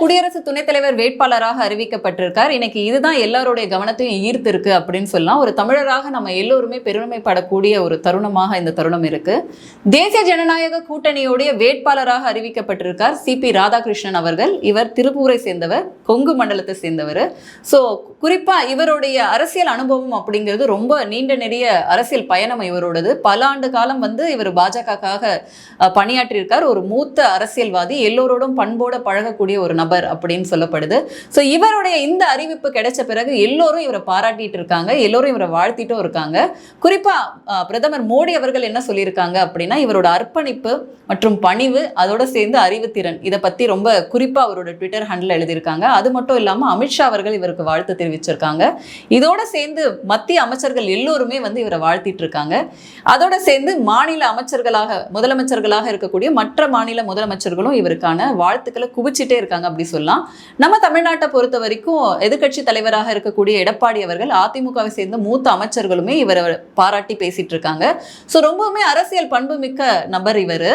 குடியரசு துணைத் தலைவர் வேட்பாளராக அறிவிக்கப்பட்டிருக்கார். இன்னைக்கு இதுதான் எல்லாருடைய கவனத்தையும் ஈர்த்திருக்கு அப்படின்னு சொல்லலாம். ஒரு தமிழராக நம்ம எல்லோருமே பெருமைப்படக்கூடிய ஒரு தருணமாக இந்த தருணம் இருக்கு. தேசிய ஜனநாயக கூட்டணியுடைய வேட்பாளராக அறிவிக்கப்பட்டிருக்கார் சிபி ராதாகிருஷ்ணன் அவர்கள். இவர் திருப்பூரை சேர்ந்தவர் கொங்கு மண்டலத்தை சேர்ந்தவர். ஸோ குறிப்பா இவருடைய அரசியல் அனுபவம் அப்படிங்கிறது ரொம்ப நீண்ட நெடிய அரசியல் பயணம் இவரோடது. பல ஆண்டு காலம் வந்து இவர் பாஜகக்காக பணியாற்றியிருக்கார். ஒரு மூத்த அரசியல்வாதி எல்லோரோடும் பண்போட பழகக்கூடிய ஒரு நபர். அப்படின்னு சொல்லப்படுது. ஸோ இவருடைய இந்த அறிவிப்பு கிடைச்ச பிறகு எல்லோரும் இவரை பாராட்டிட்டு இருக்காங்க. எல்லோரும் இவரை வாழ்த்திட்டும் இருக்காங்க. குறிப்பாக பிரதமர் மோடி அவர்கள் என்ன சொல்லியிருக்காங்க அப்படின்னா இவரோட அர்ப்பணிப்பு மற்றும் பணிவு அதோட சேர்ந்து அறிவுத்திறன் இதை பற்றி ரொம்ப குறிப்பாக அவரோட ட்விட்டர் ஹேண்டில் எழுதியிருக்காங்க. அது மட்டும் இல்லாமல் அமித்ஷா அவர்கள் இவருக்கு வாழ்த்து தெரிவிச்சிருக்காங்க. இதோட சேர்ந்து மத்திய அமைச்சர்கள் எல்லோருமே வந்து இவரை வாழ்த்திட்டு இருக்காங்க. அதோட சேர்ந்து மாநில அமைச்சர்களாக முதலமைச்சர்களாக இருக்கக்கூடிய மற்ற மாநில முதலமைச்சர்களும் இவருக்கான வாழ்த்துக்களை குவிச்சிட்டே இருக்காங்க அப்படி சொல்லலாம். நம்ம தமிழ்நாட்டை பொறுத்த வரைக்கும் எதிர்கட்சி தலைவராக இருக்கக்கூடிய எடப்பாடி அவர்கள் அதிமுகவை சேர்ந்த மூத்த அமைச்சர்களுமே இவரை பாராட்டி பேசிட்டு இருக்காங்க. ஸோ ரொம்பவுமே அரசியல் பண்பு மிக்க நபர் இவர்.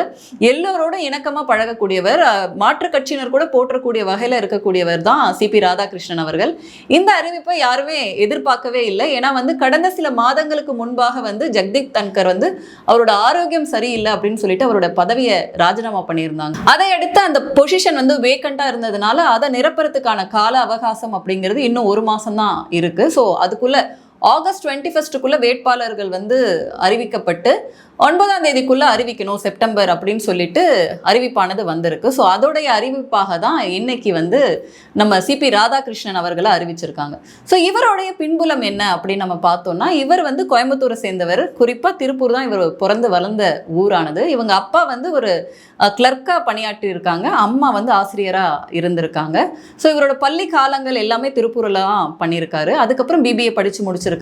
எல்லோரோட இணக்கமாக பழகக்கூடியவர். அஹ், மாற்றுக் கட்சியினர் கூட போற்றக்கூடிய வகையில் இருக்கக்கூடியவர் தான் சிபி ராதாகிருஷ்ணன் அவர்கள். இந்த அறிவிப்பை யாருமே எதிர்பார்க்கவே இல்லை. ஏன்னா வந்து கடந்த சில மாதங்களுக்கு முன்பாக வந்து ஜெக்தீப் தன்கர் வந்து அவரோட ஆரோக்கியம் சரியில்லை அப்படின்னு சொல்லிட்டு அவரோட பதவியை ராஜினாமா பண்ணியிருந்தாங்க. அதையடுத்து அந்த பொசிஷன் வந்து வேக்கண்டா இருந்ததுனால அதை நிரப்புறதுக்கான கால அவகாசம் அப்படிங்கிறது இன்னும் ஒரு மாசம் தான் இருக்கு. ஸோ அதுக்குள்ள ஆகஸ்ட் டுவெண்ட்டி ஃபஸ்ட்டுக்குள்ளே வேட்பாளர்கள் வந்து அறிவிக்கப்பட்டு ஒன்பதாம் தேதிக்குள்ள அறிவிக்கணும் செப்டம்பர் அப்படின்னு சொல்லிட்டு அறிவிப்பானது வந்திருக்கு. ஸோ அதோடைய அறிவிப்பாக தான் இன்னைக்கு வந்து நம்ம சிபி ராதாகிருஷ்ணன் அவர்களை அறிவிச்சிருக்காங்க. ஸோ இவருடைய பின்புலம் என்ன அப்படின்னு நம்ம பார்த்தோம்னா இவர் வந்து கோயம்புத்தூரை சேர்ந்தவர். குறிப்பாக திருப்பூர் தான் இவர் பிறந்து வளர்ந்த ஊரானது. இவங்க அப்பா வந்து ஒரு கிளர்க்காக பணியாற்றி இருக்காங்க. அம்மா வந்து ஆசிரியராக இருந்திருக்காங்க. ஸோ இவரோட பள்ளி காலங்கள் எல்லாமே திருப்பூரில் தான் பண்ணியிருக்காரு. அதுக்கப்புறம் பிபிஏ படித்து முடிச்சிருக்காங்க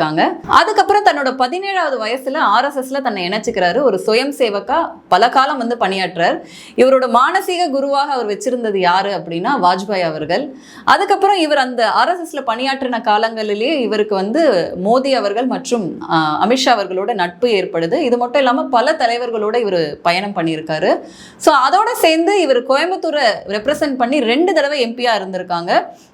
அதுக்கப்புறம் தன்னோட பதினேழாவது வயசுல ஆர்எஸ்எஸ்ல தன்னை இணைச்சிக்கிறாரு. ஒரு சுயம் சேவக்கா பல காலம் வந்து பணியாற்றார். இவரோட மானசீக குருவாக அவர் வச்சிருந்தது யாரு அப்படின்னா வாஜ்பாய் அவர்கள். அதுக்கப்புறம் இவர் அந்த ஆர்எஸ்எஸ்ல பணியாற்றின காலங்களிலேயே இவருக்கு வந்து மோடி அவர்கள் மற்றும் அமித்ஷா அவர்களோட நட்பு ஏற்படுது. இது மட்டும் இல்லாமல் பல தலைவர்களோட இவர் பயணம் பண்ணியிருக்காரு. ஸோ அதோட சேர்ந்து இவர் கோயம்புத்தூரை ரெப்ரசன்ட் பண்ணி ரெண்டு தடவை எம்பியாக இருந்திருக்காங்க.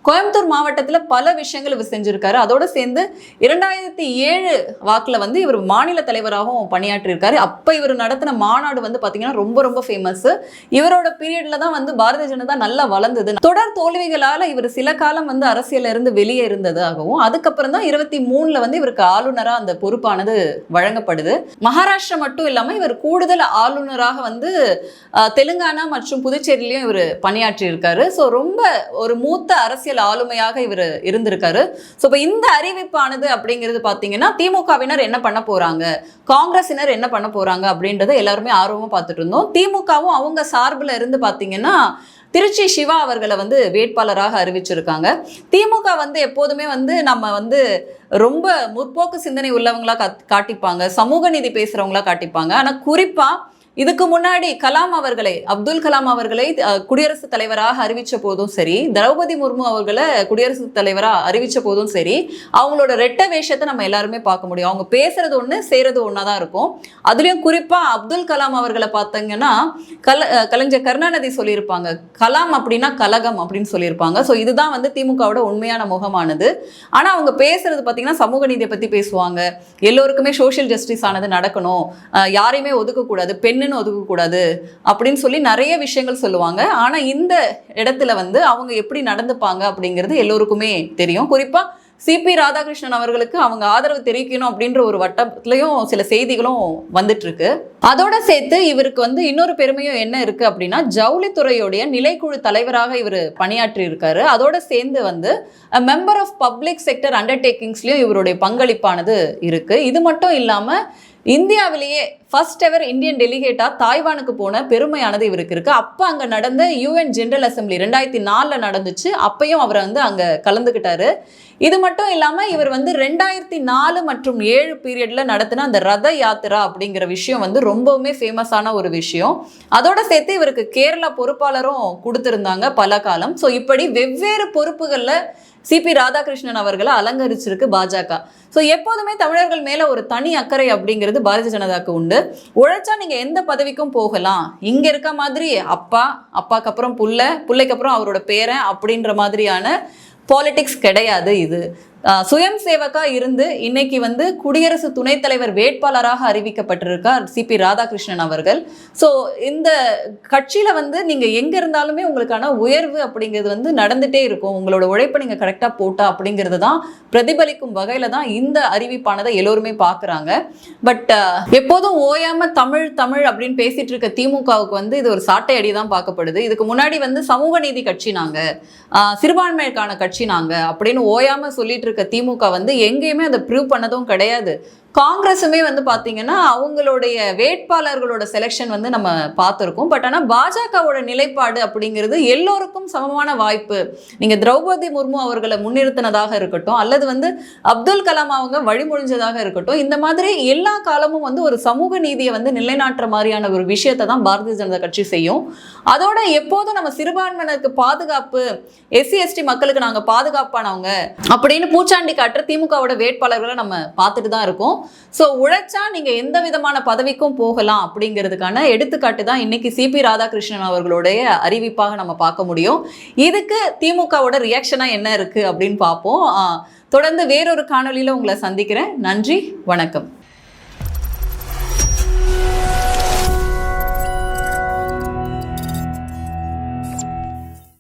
கோயம்புத்தூர் மாவட்டத்தில் பல விஷயங்கள் இவர் செஞ்சிருக்காரு. அதோட சேர்ந்து இரண்டாயிரத்தி ஏழு வாக்கில் வந்து இவர் மாநில தலைவராகவும் பணியாற்றியிருக்காரு அப்போ இவர் நடத்தின மாநாடு வந்து பார்த்தீங்கன்னா ரொம்ப ரொம்ப ஃபேமஸ் இவரோட பீரியடில் தான் வந்து பாரதிய ஜனதா நல்லா வளர்ந்தது. தொடர் தோல்விகளால் இவர் சில காலம் வந்து அரசியல்ல இருந்து வெளியே இருந்ததாகவும் அதுக்கப்புறம் தான் இருபத்தி மூணுல வந்து இவருக்கு ஆளுநரா அந்த பொறுப்பானது வழங்கப்படுது. மகாராஷ்டிரா மட்டும் இல்லாம இவர் கூடுதல் ஆளுநராக வந்து தெலுங்கானா மற்றும் புதுச்சேரியிலையும் இவர் பணியாற்றி இருக்காரு ஸோ ரொம்ப ஒரு மூத்த அரசியல் ஆளுமையாக இவர் இருந்திருக்காரு. ஸோ இப்போ இந்த அறிவிப்பானது அப்படிங்கிறது பார்த்தீங்கன்னா திமுகவினர் என்ன பண்ண போறாங்க? காங்கிரஸினர் என்ன பண்ண போறாங்க அப்படின்றத எல்லாருமே ஆர்வமாக பார்த்துட்டு இருந்தோம். திமுகவும் அவங்க சார்பில் இருந்து பார்த்தீங்கன்னா திருச்சி சிவா அவர்களை வந்து வேட்பாளராக அறிவிச்சிருக்காங்க. திமுக வந்து எப்போதுமே வந்து நம்ம வந்து ரொம்ப முற்போக்கு சிந்தனை உள்ளவங்களா காட்டிப்பாங்க. சமூக நீதி பேசுறவங்களா காட்டிப்பாங்க. ஆனா குறிப்பா இதுக்கு முன்னாடி கலாம் அவர்களை அப்துல் கலாம் அவர்களை குடியரசுத் தலைவராக அறிவிச்ச போதும் சரி திரௌபதி முர்மு அவர்களை குடியரசுத் தலைவராக அறிவிச்ச போதும் சரி அவங்களோட ரெட்ட வேஷத்தை நம்ம எல்லாருமே பார்க்க முடியும். அவங்க பேசுறது ஒன்று செய்யறது ஒன்றா தான் இருக்கும். அதுலயும் குறிப்பா அப்துல் கலாம் அவர்களை பார்த்தீங்கன்னா கல கலைஞர் கருணாநிதி சொல்லியிருப்பாங்க. கலாம் அப்படின்னா கலகம் அப்படின்னு சொல்லியிருப்பாங்க. ஸோ இதுதான் வந்து திமுகவோட உண்மையான முகமானது. ஆனால் அவங்க பேசுறது பார்த்தீங்கன்னா சமூக நீதியை பத்தி பேசுவாங்க. எல்லோருக்குமே சோஷியல் ஜஸ்டிஸ் ஆனது நடக்கணும். யாரையுமே ஒதுக்கக்கூடாது. பெண்ணுன்னு ஒதுக்கக்கூடாது அப்படின்னு சொல்லி நிறைய விஷயங்கள் சொல்லுவாங்க. ஆனா இந்த இடத்துல வந்து அவங்க எப்படி நடந்துப்பாங்க அப்படிங்கிறது எல்லோருக்குமே தெரியும். குறிப்பா சிபி ராதாகிருஷ்ணன் அவர்களுக்கு அவங்க ஆதரவு தெரிவிக்கணும் அப்படின்ற ஒரு வட்டத்துலயும் சில செய்திகளும் வந்துட்டு இருக்கு அதோட சேர்த்து இவருக்கு வந்து இன்னொரு பெருமையும் என்ன இருக்கு அப்படின்னா ஜவுளித்துறையுடைய நிலைக்குழு தலைவராக இவர் பணியாற்றி இருக்காரு அதோட சேர்ந்து வந்து மெம்பர் ஆஃப் பப்ளிக் செக்டர் அண்டர்டேக்கிங்ஸ்லயும் இவருடைய பங்களிப்பானது இருக்கு. இது மட்டும் இல்லாம இந்தியாவிலேயே ஃபர்ஸ்ட் எவர் இந்தியன் டெலிகேட்டா தாய்வானுக்கு போன பெருமையானது இவருக்கு இருக்கு. அப்போ அங்கே நடந்த யூஎன் ஜெனரல் அசம்பிளி ரெண்டாயிரத்தி நாலில் நடந்துச்சு. அப்பையும் அவர் வந்து அங்கே கலந்துக்கிட்டாரு இது மட்டும் இல்லாமல் இவர் வந்து ரெண்டாயிரத்தி நாலு மற்றும் ஏழு பீரியட்ல நடத்தின அந்த ரத யாத்திரா அப்படிங்கிற விஷயம் வந்து ரொம்பவுமே ஃபேமஸான ஒரு விஷயம். அதோட சேர்த்து இவருக்கு கேரளா பொறுப்பாளரும் கொடுத்துருந்தாங்க பல காலம் ஸோ இப்படி வெவ்வேறு பொறுப்புகளில் சிபி ராதாகிருஷ்ணன் அவர்களை அலங்கரிச்சிருக்கு பாஜக. ஸோ எப்போதுமே தமிழர்கள் மேல ஒரு தனி அக்கறை அப்படிங்கிறது பாரதிய ஜனதாக்கு உண்டு. உழைச்சா நீங்க எந்த பதவிக்கும் போகலாம். இங்க இருக்க மாதிரி அப்பா அப்பாக்கு அப்புறம் புள்ள பிள்ளைக்கு அப்புறம் அவரோட பேரன் அப்படின்ற மாதிரியான பாலிடிக்ஸ் கிடையாது இது. சுயம் சேவகா இருந்து இன்னைக்கு வந்து குடியரசு துணைத் தலைவர் வேட்பாளராக அறிவிக்கப்பட்டிருக்கார் சிபி ராதாகிருஷ்ணன் அவர்கள். ஸோ இந்த கட்சியில வந்து நீங்க எங்க இருந்தாலுமே உங்களுக்கான உயர்வு அப்படிங்கிறது வந்து நடந்துட்டே இருக்கும். உங்களோட உழைப்பை நீங்க கரெக்டாக போட்டா அப்படிங்கிறது தான் பிரதிபலிக்கும் வகையில தான் இந்த அறிவிப்பானதை எல்லோருமே பார்க்குறாங்க. பட் எப்போதும் ஓயாம தமிழ் தமிழ் அப்படின்னு பேசிட்டு இருக்க திமுகவுக்கு வந்து இது ஒரு சாட்டை அடி தான் பார்க்கப்படுது. இதுக்கு முன்னாடி வந்து சமூக நீதி கட்சி நாங்க ஆஹ் சிறுபான்மைக்கான கட்சி நாங்க அப்படின்னு ஓயாம சொல்லிட்டு இருக்க திமுக வந்து எங்கேயுமே அதை ப்ரூவ் பண்ணதும் கிடையாது. காங்கிரஸுமே வந்து பார்த்தீங்கன்னா அவங்களுடைய வேட்பாளர்களோட செலெக்ஷன் வந்து நம்ம பார்த்துருக்கோம். பட் ஆனால் பாஜகவோட நிலைப்பாடு அப்படிங்கிறது எல்லோருக்கும் சமமான வாய்ப்பு. நீங்கள் திரௌபதி முர்மு அவர்களை முன்னிறுத்தினதாக இருக்கட்டும் அல்லது வந்து அப்துல் கலாம் அவங்க வழிமொழிஞ்சதாக இருக்கட்டும் இந்த மாதிரி எல்லா காலமும் வந்து ஒரு சமூக நீதியை வந்து நிலைநாட்டுற மாதிரியான ஒரு விஷயத்தை தான் பாரதிய ஜனதா கட்சி செய்யும். அதோட எப்போதும் நம்ம சிறுபான்மையினருக்கு பாதுகாப்பு எஸ்சி எஸ்டி மக்களுக்கு நாங்கள் பாதுகாப்பானவங்க அப்படின்னு பூச்சாண்டி காட்டுற திமுகவோட வேட்பாளர்களை நம்ம பார்த்துட்டு தான் இருக்கோம். ஸோ உழைச்சா நீங்க எந்த விதமான பதவிக்கும் போகலாம் அப்படிங்கிறதுக்கான எடுத்துக்காட்டு தான் இன்னைக்கு சிபி ராதாகிருஷ்ணன் அவர்களுடைய அறிவிப்பாக நம்ம பார்க்க முடியும். இதுக்கு திமுகவோட ரியாக்ஷனாக என்ன இருக்கு அப்படின்னு பார்ப்போம். ஆஹ் தொடர்ந்து வேறொரு காணொலியில் உங்களை சந்திக்கிறேன். நன்றி வணக்கம்.